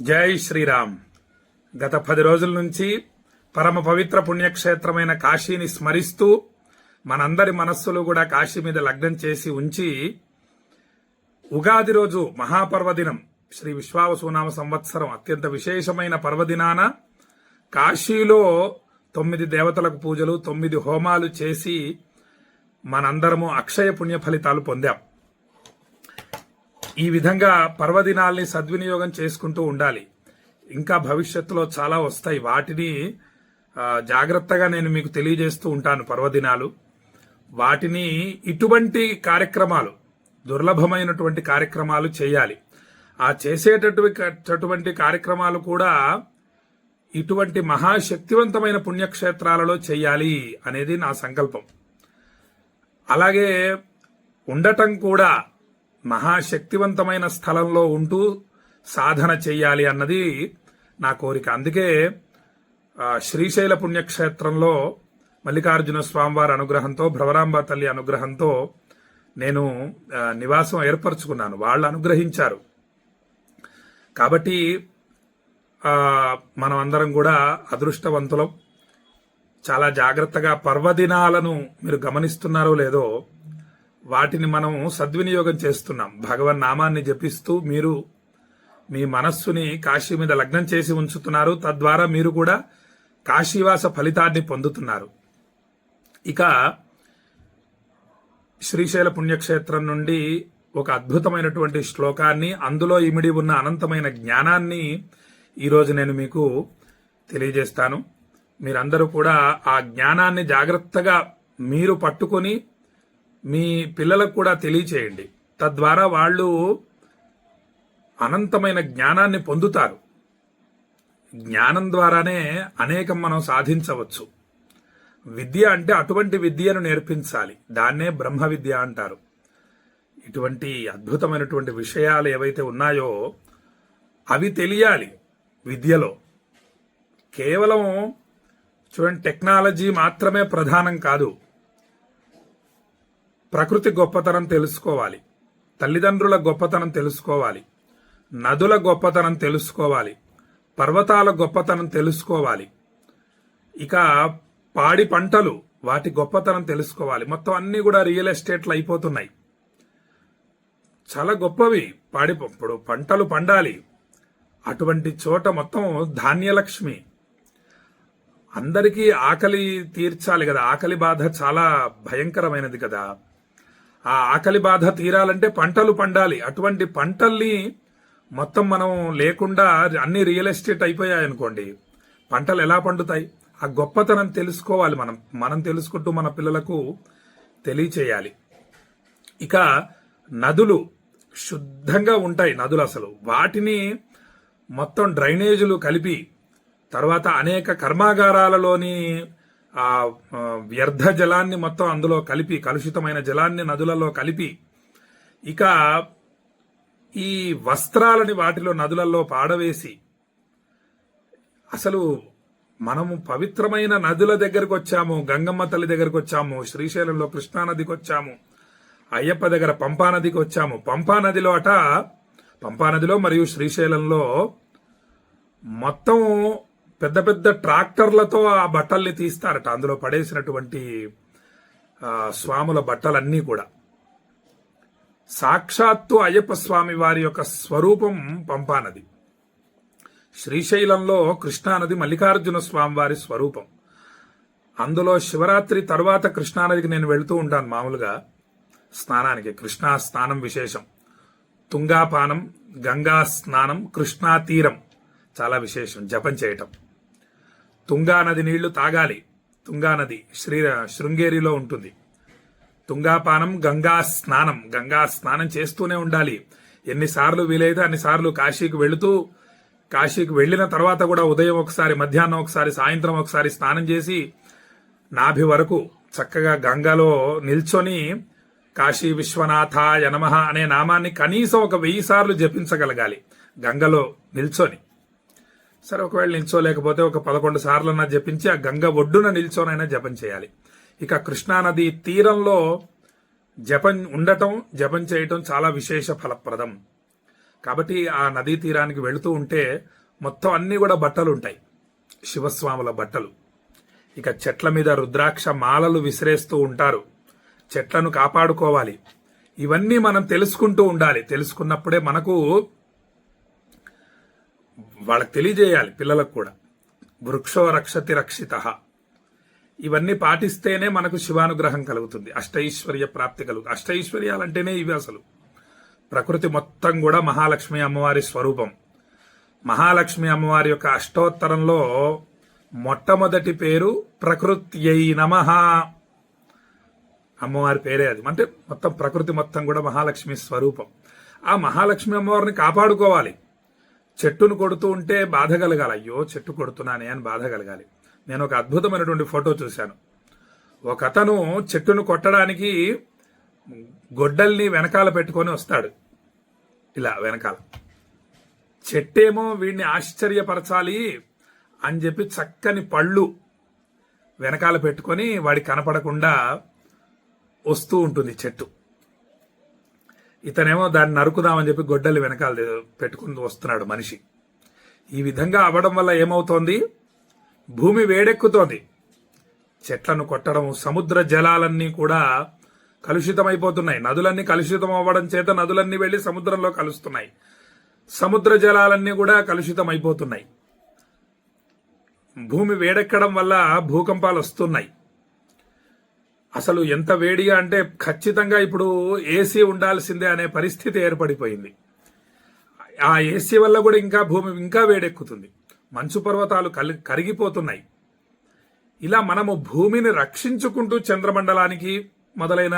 జై శ్రీరామ్. గత పది రోజుల నుంచి పరమ పవిత్ర పుణ్యక్షేత్రమైన కాశీని స్మరిస్తూ మనందరి మనస్సులు కూడా కాశీ మీద లగ్నం చేసి ఉంచి ఉగాది రోజు మహాపర్వదినం శ్రీ విశ్వావసునామ సంవత్సరం అత్యంత విశేషమైన పర్వదినాన కాశీలో తొమ్మిది దేవతలకు పూజలు తొమ్మిది హోమాలు చేసి మనందరము అక్షయ పుణ్య ఫలితాలు పొందాం. ఈ విధంగా పర్వదినాల్ని సద్వినియోగం చేసుకుంటూ ఉండాలి. ఇంకా భవిష్యత్తులో చాలా వస్తాయి. వాటిని జాగ్రత్తగా నేను మీకు తెలియజేస్తూ ఉంటాను పర్వదినాలు. వాటిని ఇటువంటి కార్యక్రమాలు దుర్లభమైనటువంటి కార్యక్రమాలు చేయాలి. ఆ చేసేటటువంటి కార్యక్రమాలు కూడా ఇటువంటి మహాశక్తివంతమైన పుణ్యక్షేత్రాలలో చేయాలి అనేది నా సంకల్పం. అలాగే ఉండటం కూడా మహాశక్తివంతమైన స్థలంలో ఉంటూ సాధన చేయాలి అన్నది నా కోరిక. అందుకే శ్రీశైల పుణ్యక్షేత్రంలో మల్లికార్జున స్వామివారి అనుగ్రహంతో భ్రవరాంబ తల్లి అనుగ్రహంతో నేను నివాసం ఏర్పరచుకున్నాను. వాళ్ళు అనుగ్రహించారు. కాబట్టి మనం అందరం కూడా అదృష్టవంతులం. చాలా జాగ్రత్తగా పర్వదినాలను మీరు గమనిస్తున్నారో లేదో వాటిని మనం సద్వినియోగం చేస్తున్నాం. భగవన్ నామాన్ని జపిస్తూ మీరు మీ మనస్సుని కాశీ మీద లగ్నం చేసి ఉంచుతున్నారు. తద్వారా మీరు కూడా కాశీవాస ఫలితాన్ని పొందుతున్నారు. ఇక శ్రీశైల పుణ్యక్షేత్రం నుండి ఒక అద్భుతమైనటువంటి శ్లోకాన్ని అందులో ఇమిడి ఉన్న అనంతమైన జ్ఞానాన్ని ఈరోజు నేను మీకు తెలియజేస్తాను. మీరందరూ కూడా ఆ జ్ఞానాన్ని జాగ్రత్తగా మీరు పట్టుకొని మీ పిల్లలకు కూడా తెలియచేయండి. తద్వారా వాళ్ళు అనంతమైన జ్ఞానాన్ని పొందుతారు. జ్ఞానం ద్వారానే అనేకం మనం సాధించవచ్చు. విద్య అంటే అటువంటి విద్యను నేర్పించాలి. దాన్నే బ్రహ్మ విద్య అంటారు. ఇటువంటి అద్భుతమైనటువంటి విషయాలు ఏవైతే ఉన్నాయో అవి తెలియాలి విద్యలో. కేవలం చూడండి టెక్నాలజీ మాత్రమే ప్రధానం కాదు. ప్రకృతి గొప్పతనం తెలుసుకోవాలి. తల్లిదండ్రుల గొప్పతనం తెలుసుకోవాలి. నదుల గొప్పతనం తెలుసుకోవాలి. పర్వతాల గొప్పతనం తెలుసుకోవాలి. ఇక పాడి పంటలు వాటి గొప్పతనం తెలుసుకోవాలి. మొత్తం అన్నీ కూడా రియల్ ఎస్టేట్లు అయిపోతున్నాయి. చాలా గొప్పవి. పాడి ఇప్పుడు పంటలు పండాలి. అటువంటి చోట మొత్తం ధాన్యలక్ష్మి. అందరికీ ఆకలి తీర్చాలి కదా. ఆకలి బాధ చాలా భయంకరమైనది కదా. ఆ ఆకలి బాధ తీరాలంటే పంటలు పండాలి. అటువంటి పంటల్ని మొత్తం మనం లేకుండా అన్ని రియల్ ఎస్టేట్ అయిపోయాయి అనుకోండి పంటలు ఎలా పండుతాయి? ఆ గొప్పతనం తెలుసుకోవాలి మనం. మనం తెలుసుకుంటూ మన పిల్లలకు తెలియచేయాలి. ఇక నదులు శుద్ధంగా ఉంటాయి నదులు అసలు. వాటిని మొత్తం డ్రైనేజీలు కలిపి తర్వాత అనేక కర్మాగారాలలోని ఆ వ్యర్థ జలాన్ని మొత్తం అందులో కలిపి కలుషితమైన జలాన్ని నదులలో కలిపి ఇక ఈ వస్త్రాలని వాటిలో నదులలో పాడవేసి అసలు మనము పవిత్రమైన నదుల దగ్గరకు వచ్చాము గంగమ్మ తల్లి దగ్గరకు వచ్చాము శ్రీశైలంలో కృష్ణానదికి వచ్చాము అయ్యప్ప దగ్గర పంపా నదికి వచ్చాము. పంపా నదిలో అట పంపా నదిలో మరియు శ్రీశైలంలో మొత్తం పెద్ద పెద్ద ట్రాక్టర్లతో ఆ బట్టల్ని తీస్తారట. అందులో పడేసినటువంటి స్వాముల బట్టలన్నీ కూడా. సాక్షాత్తు అయ్యప్ప స్వామి వారి యొక్క స్వరూపం పంపానది. శ్రీశైలంలో కృష్ణానది మల్లికార్జున స్వామి వారి స్వరూపం. అందులో శివరాత్రి తర్వాత కృష్ణానదికి నేను వెళుతూ ఉంటాను మామూలుగా. స్నానానికి కృష్ణా స్నానం విశేషం. తుంగాపానం గంగా స్నానం కృష్ణా తీరం చాలా విశేషం. జపం చేయటం. తుంగా నది నీళ్ళు తాగాలి. తుంగా నది శ్రీ శృంగేరిలో ఉంటుంది. తుంగాపానం గంగా స్నానం. గంగా స్నానం చేస్తూనే ఉండాలి. ఎన్నిసార్లు వీలైతే అన్నిసార్లు కాశీకి వెళుతూ కాశీకి వెళ్ళిన తర్వాత కూడా ఉదయం ఒకసారి మధ్యాహ్నం ఒకసారి సాయంత్రం ఒకసారి స్నానం చేసి నాభి వరకు చక్కగా గంగలో నిల్చొని కాశీ విశ్వనాథ యనమహ అనే నామాన్ని కనీసం ఒక వెయ్యి సార్లు జపించగలగాలి. గంగలో నిల్చొని. సరే ఒకవేళ నిల్చోలేకపోతే ఒక పదకొండు సార్లన్నా జపించి ఆ గంగ ఒడ్డున నిల్చోనైనా జపం చేయాలి. ఇక కృష్ణానది తీరంలో జపం ఉండటం జపం చేయటం చాలా విశేష ఫలప్రదం. కాబట్టి ఆ నదీ తీరానికి వెళుతూ ఉంటే మొత్తం అన్నీ కూడా బట్టలు ఉంటాయి శివస్వాముల బట్టలు. ఇక చెట్ల మీద రుద్రాక్ష మాలలు విసిరేస్తూ ఉంటారు. చెట్లను కాపాడుకోవాలి. ఇవన్నీ మనం తెలుసుకుంటూ ఉండాలి. తెలుసుకున్నప్పుడే మనకు వాళ్ళకి తెలియజేయాలి పిల్లలకు కూడా. వృక్షో రక్షతి రక్షిత ఇవన్నీ పాటిస్తేనే మనకు శివానుగ్రహం కలుగుతుంది అష్టైశ్వర్య ప్రాప్తి కలుగుతుంది. అష్టైశ్వర్యాలంటేనే ఇవి అసలు. ప్రకృతి మొత్తం కూడా మహాలక్ష్మి అమ్మవారి స్వరూపం. మహాలక్ష్మి అమ్మవారి యొక్క అష్టోత్తరంలో మొట్టమొదటి పేరు ప్రకృత్యై నమ. అమ్మవారి పేరే అది. అంటే మొత్తం ప్రకృతి మొత్తం కూడా మహాలక్ష్మి స్వరూపం. ఆ మహాలక్ష్మి అమ్మవారిని కాపాడుకోవాలి. చెట్టును కొడుతూ ఉంటే బాధ కలగాలి. అయ్యో చెట్టు కొడుతున్నానే అని బాధ కలగాలి. నేను ఒక అద్భుతమైనటువంటి ఫోటో చూశాను. ఒక అతను చెట్టును కొట్టడానికి గొడ్డల్ని వెనకాల పెట్టుకొని వస్తాడు. ఇలా వెనకాల. చెట్టేమో వీడిని ఆశ్చర్యపరచాలి అని చెప్పి చక్కని పళ్ళు వెనకాల పెట్టుకొని వాడి కనపడకుండా వస్తూ ఉంటుంది చెట్టు. ఇతనేమో దాన్ని నరుకుదామని చెప్పి గొడ్డలి వెనకాల పెట్టుకుని వస్తున్నాడు మనిషి. ఈ విధంగా అవ్వడం వల్ల ఏమవుతోంది? భూమి వేడెక్కుతోంది. చెట్లను కొట్టడం సముద్ర జలాలన్నీ కూడా కలుషితమైపోతున్నాయి. నదులన్నీ కలుషితం అవ్వడం చేత నదులన్నీ వెళ్ళి సముద్రంలో కలుస్తున్నాయి. సముద్ర జలాలన్నీ కూడా కలుషితం అయిపోతున్నాయి భూమి వేడెక్కడం వల్ల భూకంపాలు వస్తున్నాయి అసలు ఎంత వేడిగా అంటే ఖచ్చితంగా ఇప్పుడు ఏసీ ఉండాల్సిందే అనే పరిస్థితి ఏర్పడిపోయింది. ఆ ఏసీ వల్ల కూడా ఇంకా భూమి ఇంకా వేడెక్కుతుంది. మంచు పర్వతాలు కలి కరిగిపోతున్నాయి. ఇలా మనము భూమిని రక్షించుకుంటూ చంద్రమండలానికి మొదలైన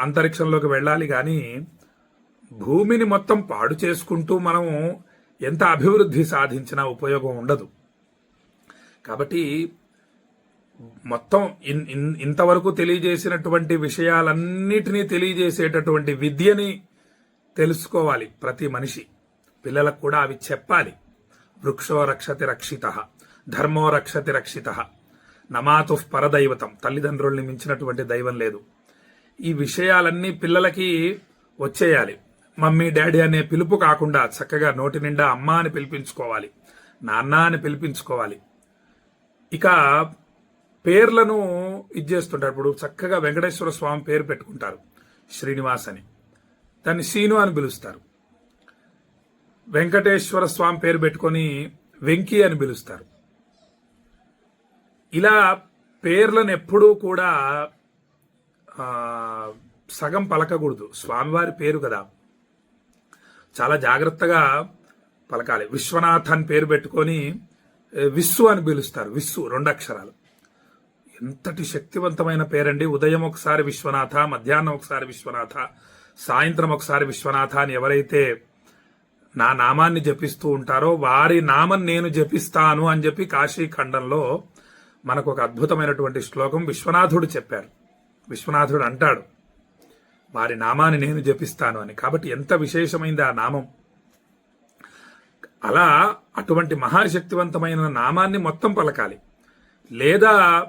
అంతరిక్షంలోకి వెళ్ళాలి కానీ భూమిని మొత్తం పాడు చేసుకుంటూ మనము ఎంత అభివృద్ధి సాధించినా ఉపయోగం ఉండదు. కాబట్టి మొత్తం ఇన్- ఇన్- ఇంతవరకు తెలియజేసినటువంటి విషయాలన్నిటినీ తెలియజేసేటటువంటి విద్యని తెలుసుకోవాలి ప్రతి మనిషి. పిల్లలకు కూడా అవి చెప్పాలి. వృక్షో రక్షతి రక్షిత ధర్మో రక్షతి రక్షిత నమాతు పరదైవతం. తల్లిదండ్రుల్ని మించినటువంటి దైవం లేదు. ఈ విషయాలన్నీ పిల్లలకి వచ్చేయాలి. మమ్మీ డాడీ అనే పిలుపు కాకుండా చక్కగా నోటి నిండా అమ్మ అని పిలిపించుకోవాలి. నాన్న అని పిలిపించుకోవాలి. ఇక పేర్లను ఇది చేస్తుంటారు. ఇప్పుడు చక్కగా వెంకటేశ్వర స్వామి పేరు పెట్టుకుంటారు శ్రీనివాస్ అని దాన్ని శీను అని పిలుస్తారు. వెంకటేశ్వర స్వామి పేరు పెట్టుకొని వెంకీ అని పిలుస్తారు. ఇలా పేర్లను ఎప్పుడూ కూడా సగం పలకకూడదు. స్వామివారి పేరు కదా. చాలా జాగ్రత్తగా పలకాలి. విశ్వనాథ్ అని పేరు పెట్టుకొని ఏ, విస్సు అని పిలుస్తారు. విస్సు రెండు అక్షరాలు. ఎంతటి శక్తివంతమైన పేరండి. ఉదయం ఒకసారి విశ్వనాథ మధ్యాహ్నం ఒకసారి విశ్వనాథ సాయంత్రం ఒకసారి విశ్వనాథ అని ఎవరైతే నా నామాన్ని జపిస్తూ ఉంటారో వారి నామం నేను జపిస్తాను అని చెప్పి కాశీ ఖండంలో మనకు ఒక అద్భుతమైనటువంటి శ్లోకం విశ్వనాథుడు చెప్పారు. విశ్వనాథుడు అంటాడు వారి నామాన్ని నేను జపిస్తాను అని. కాబట్టి ఎంత విశేషమైంది ఆ నామం. అలా అటువంటి మహాశక్తివంతమైన నామాన్ని మొత్తం పలకాలి. లేదా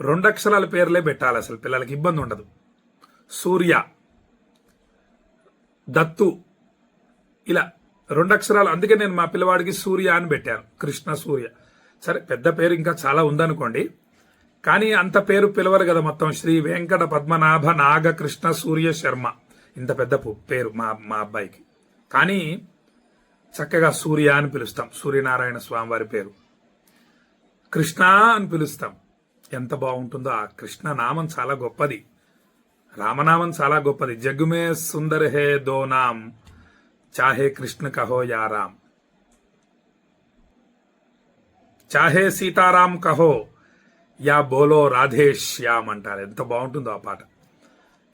రెండు అక్షరాల పేర్లే పెట్టాలి అసలు. పిల్లలకి ఇబ్బంది ఉండదు. సూర్య దత్తు ఇలా రెండు అక్షరాలు అందుకే నేను మా పిల్లవాడికి సూర్య అని పెట్టాను. కృష్ణ సూర్య. సరే పెద్ద పేరు ఇంకా చాలా ఉందనుకోండి. కానీ అంత పేరు పిలవరు కదా మొత్తం. శ్రీ వెంకట పద్మనాభ నాగ కృష్ణ సూర్య శర్మ. ఇంత పెద్ద పు- పేరు మా మా అబ్బాయికి. కానీ చక్కగా సూర్య అని పిలుస్తాం. సూర్యనారాయణ స్వామివారి పేరు. కృష్ణ అని పిలుస్తాం. ఎంత బాగుంటుందో. ఆ కృష్ణ నామం చాలా గొప్పది. రామనామం చాలా గొప్పది. జగ్మే సుందర్ హే దో నామ్ చాహే కృష్ణ కహో యా రామ్ చాహే సీతారాం కహో యా బోలో రాధే శ్యామ్ అంటారు. ఎంత బాగుంటుందో ఆ పాట.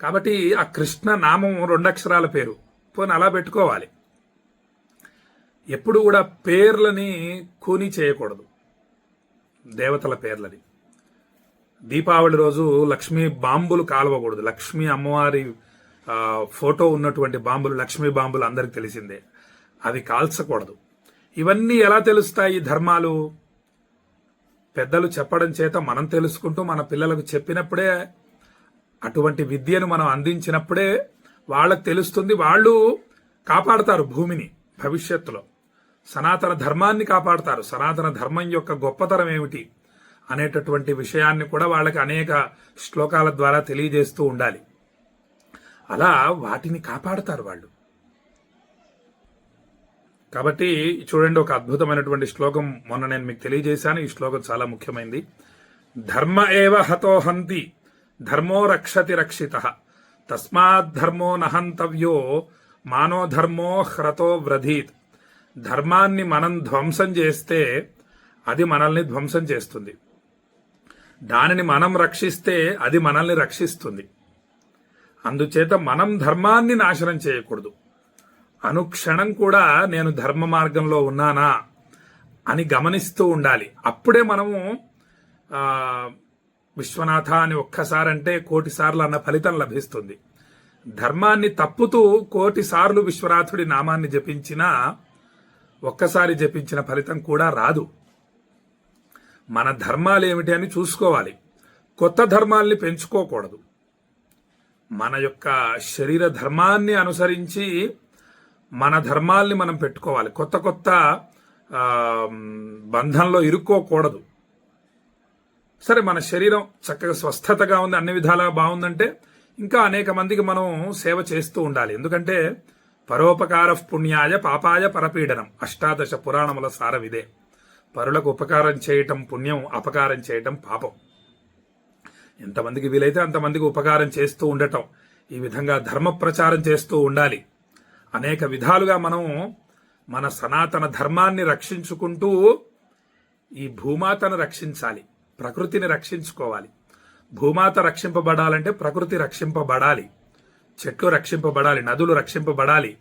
కాబట్టి ఆ కృష్ణ నామం రెండు అక్షరాల పేరు. పోనీ అలా పెట్టుకోవాలి. ఎప్పుడు కూడా పేర్లని కూని చేయకూడదు. దేవతల పేర్లని. దీపావళి రోజు లక్ష్మీ బాంబులు కాలవకూడదు. లక్ష్మీ అమ్మవారి ఫోటో ఉన్నటువంటి బాంబులు లక్ష్మీ బాంబులు అందరికి తెలిసిందే. అవి కాల్చకూడదు. ఇవన్నీ ఎలా తెలుస్తాయి ధర్మాలు? పెద్దలు చెప్పడం చేత మనం తెలుసుకుంటూ మన పిల్లలకు చెప్పినప్పుడే అటువంటి విద్యను మనం అందించినప్పుడే వాళ్ళకు తెలుస్తుంది. వాళ్ళు కాపాడతారు భూమిని భవిష్యత్తులో. సనాతన ధర్మాన్ని కాపాడతారు. సనాతన ధర్మం యొక్క గొప్పతనం ఏమిటి? అనేటటువంటి విషయాన్ని కూడా వాళ్ళకి అనేక శ్లోకాల ద్వారా తెలియజేస్తూ ఉండాలి. అలా వాటిని కాపాడతారు వాళ్ళు. కాబట్టి చూడండి ఒక అద్భుతమైనటువంటి శ్లోకం మొన్న నేను మీకు తెలియజేశాను. ఈ శ్లోకం చాలా ముఖ్యమైనది ధర్మ ఏవ హతో హంతి ధర్మో రక్షతి రక్షిత తస్మాత్ ధర్మో నహంతవ్యో మానో ధర్మో హ్రతో వ్రధీత్. ధర్మాన్ని మనం ధ్వంసం చేస్తే అది మనల్ని ధ్వంసం చేస్తుంది. దానిని మనం రక్షిస్తే అది మనల్ని రక్షిస్తుంది. అందుచేత మనం ధర్మాన్ని నాశనం చేయకూడదు. అనుక్షణం కూడా నేను ధర్మ మార్గంలో ఉన్నానా అని గమనిస్తూ ఉండాలి. అప్పుడే మనము విశ్వనాథ అని ఒక్కసారంటే కోటిసార్లు అన్న ఫలితం లభిస్తుంది. ధర్మాన్ని తప్పుతూ కోటిసార్లు విశ్వనాథుడి నామాన్ని జపించినా ఒక్కసారి జపించిన ఫలితం కూడా రాదు. మన ధర్మాలు ఏమిటి అని చూసుకోవాలి. కొత్త ధర్మాల్ని పెంచుకోకూడదు. మన యొక్క శరీర ధర్మాన్ని అనుసరించి మన ధర్మాల్ని మనం పెట్టుకోవాలి. కొత్త కొత్త బంధంలో ఇరుక్కోకూడదు. సరే మన శరీరం చక్కగా స్వస్థతగా ఉంది అన్ని విధాలుగా బాగుందంటే ఇంకా అనేక మందికి మనం సేవ చేస్తూ ఉండాలి. ఎందుకంటే పరోపకార పుణ్యాయ పాపాయ పరపీడనం అష్టాదశ పురాణముల సారవిదే పరులకు ఉపకారం చేయటం పుణ్యం అపకారం చేయటం పాపం. ఎంతమందికి వీలైతే అంతమందికి ఉపకారం చేస్తూ ఉండటం. ఈ విధంగా ధర్మ ప్రచారం చేస్తూ ఉండాలి. అనేక విధాలుగా మనం మన సనాతన ధర్మాన్ని రక్షించుకుంటూ ఈ భూమాతను రక్షించాలి. ప్రకృతిని రక్షించుకోవాలి. భూమాత రక్షింపబడాలంటే ప్రకృతి రక్షింపబడాలి. చెట్లు రక్షింపబడాలి నదులు రక్షింపబడాలి.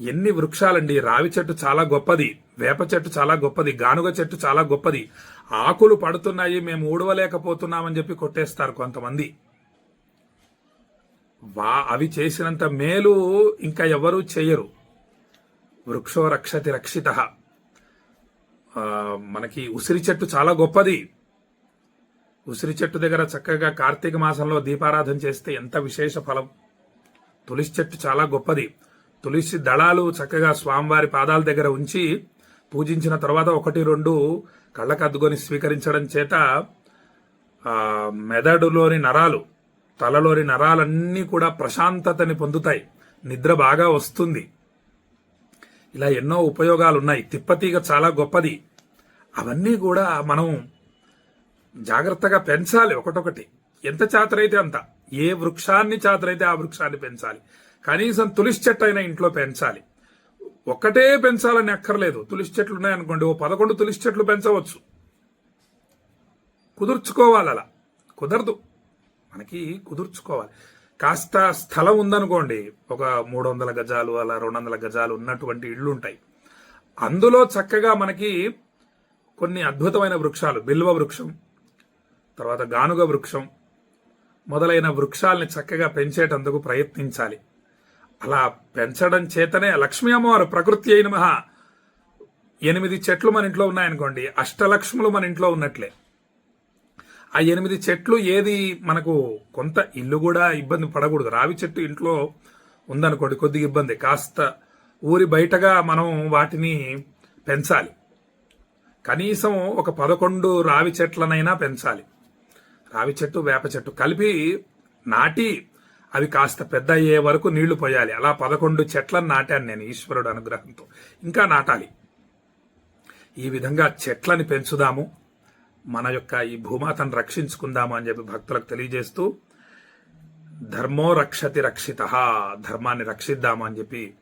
ఎన్ని వృక్షాలండి? రావి చెట్టు చాలా గొప్పది వేప చెట్టు చాలా గొప్పది గానుగ చెట్టు చాలా గొప్పది. ఆకులు పడుతున్నాయి మేము ఊడవలేకపోతున్నామని చెప్పి కొట్టేస్తారు కొంతమంది. వా అవి చేసినంత మేలు ఇంకా ఎవరూ చేయరు. వృక్షో రక్షతి రక్షిత. మనకి ఉసిరి చెట్టు చాలా గొప్పది. ఉసిరి చెట్టు దగ్గర చక్కగా కార్తీక మాసంలో దీపారాధన చేస్తే ఎంత విశేష ఫలం. తులసి చెట్టు చాలా గొప్పది. తులసి దళాలు చక్కగా స్వామివారి పాదాల దగ్గర ఉంచి పూజించిన తర్వాత ఒకటి రెండు కళ్ళకద్దుకొని స్వీకరించడం చేత మెదడులోని నరాలు తలలోని నరాలన్నీ కూడా ప్రశాంతతని పొందుతాయి. నిద్ర బాగా వస్తుంది. ఇలా ఎన్నో ఉపయోగాలు ఉన్నాయి తిప్పతీగ చాలా గొప్పది. అవన్నీ కూడా మనం జాగ్రత్తగా పెంచాలి ఒకటొకటి. ఎంత చాతరైతే అంత. ఏ వృక్షాన్ని చాతరైతే ఆ వృక్షాన్ని పెంచాలి. కనీసం తులసి చెట్టు అయినా ఇంట్లో పెంచాలి. ఒక్కటే పెంచాలని అక్కర్లేదు. తులసి చెట్లు ఉన్నాయనుకోండి ఓ పదకొండు తులసి చెట్లు పెంచవచ్చు. కుదుర్చుకోవాలి అలా. కుదరదు. మనకి కుదుర్చుకోవాలి. కాస్త స్థలం ఉందనుకోండి ఒక మూడు వందల గజాలు అలా రెండు వందల గజాలు ఉన్నటువంటి ఇళ్ళు ఉంటాయి అందులో చక్కగా మనకి కొన్ని అద్భుతమైన వృక్షాలు బిల్వ వృక్షం తర్వాత గానుగ వృక్షం మొదలైన వృక్షాల్ని చక్కగా పెంచేటందుకు ప్రయత్నించాలి. అలా పెంచడం చేతనే లక్ష్మీ అమ్మవారు ప్రకృతి అయిన మహా ఎనిమిది చెట్లు మన ఇంట్లో ఉన్నాయనుకోండి అష్టలక్ష్ములు మన ఇంట్లో ఉన్నట్లే. ఆ ఎనిమిది చెట్లు ఏది మనకు కొంత ఇల్లు కూడా ఇబ్బంది పడకూడదు. రావి చెట్టు ఇంట్లో ఉందనుకోండి కొద్దిగా ఇబ్బంది. కాస్త ఊరి బయటగా మనం వాటిని పెంచాలి. కనీసం ఒక పదకొండు రావి చెట్లనైనా పెంచాలి. రావి చెట్టు వేప చెట్టు కలిపి నాటి అవి కాస్త పెద్ద అయ్యే వరకు నీళ్ళు పోయాలి. అలా పదకొండు చెట్లను నాటాను నేను ఈశ్వరుడు అనుగ్రహంతో. ఇంకా నాటాలి. ఈ విధంగా చెట్లని పెంచుదాము. మన యొక్క ఈ భూమాతను రక్షించుకుందాము అని చెప్పి భక్తులకు తెలియజేస్తూ ధర్మో రక్షతి రక్షిత ధర్మాన్ని రక్షిద్దాము అని చెప్పి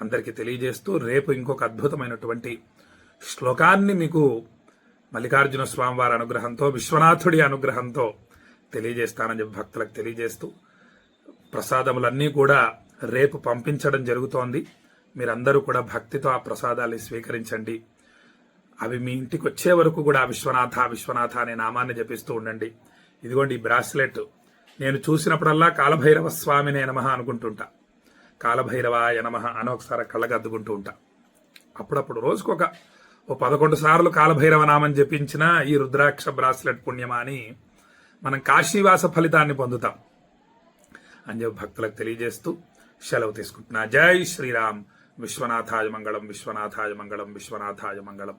అందరికీ తెలియజేస్తూ రేపు ఇంకొక అద్భుతమైనటువంటి శ్లోకాన్ని మీకు మల్లికార్జున స్వామి వారి అనుగ్రహంతో విశ్వనాథుడి అనుగ్రహంతో తెలియజేస్తానని చెప్పి భక్తులకు తెలియజేస్తూ ప్రసాదములన్నీ కూడా రేపు పంపించడం జరుగుతోంది. మీరందరూ కూడా భక్తితో ఆ ప్రసాదాలు స్వీకరించండి. అవి మీ ఇంటికి వచ్చే వరకు కూడా విశ్వనాథ విశ్వనాథ అనే నామాన్ని జపిస్తూ ఉండండి. ఇదిగోండి ఈ బ్రాస్లెట్. నేను చూసినప్పుడల్లా కాలభైరవ స్వామినే నమః అనుకుంటుంటా. కాలభైరవాయ నమః అని ఒకసారి కళ్ళగద్దుకుంటూ ఉంటా. అప్పుడప్పుడు రోజుకొక ఓ పదకొండు సార్లు కాలభైరవ నామం జపించిన ఈ రుద్రాక్ష బ్రాస్లెట్ పుణ్యమా అని మనం కాశీవాస ఫలితాన్ని పొందుతాం. అని చెప్పి భక్తులకు తెలియజేస్తూ సెలవు తీసుకుంటున్నా. జై శ్రీరామ్. విశ్వనాథాయ మంగళం విశ్వనాథాయ మంగళం విశ్వనాథాయ మంగళం.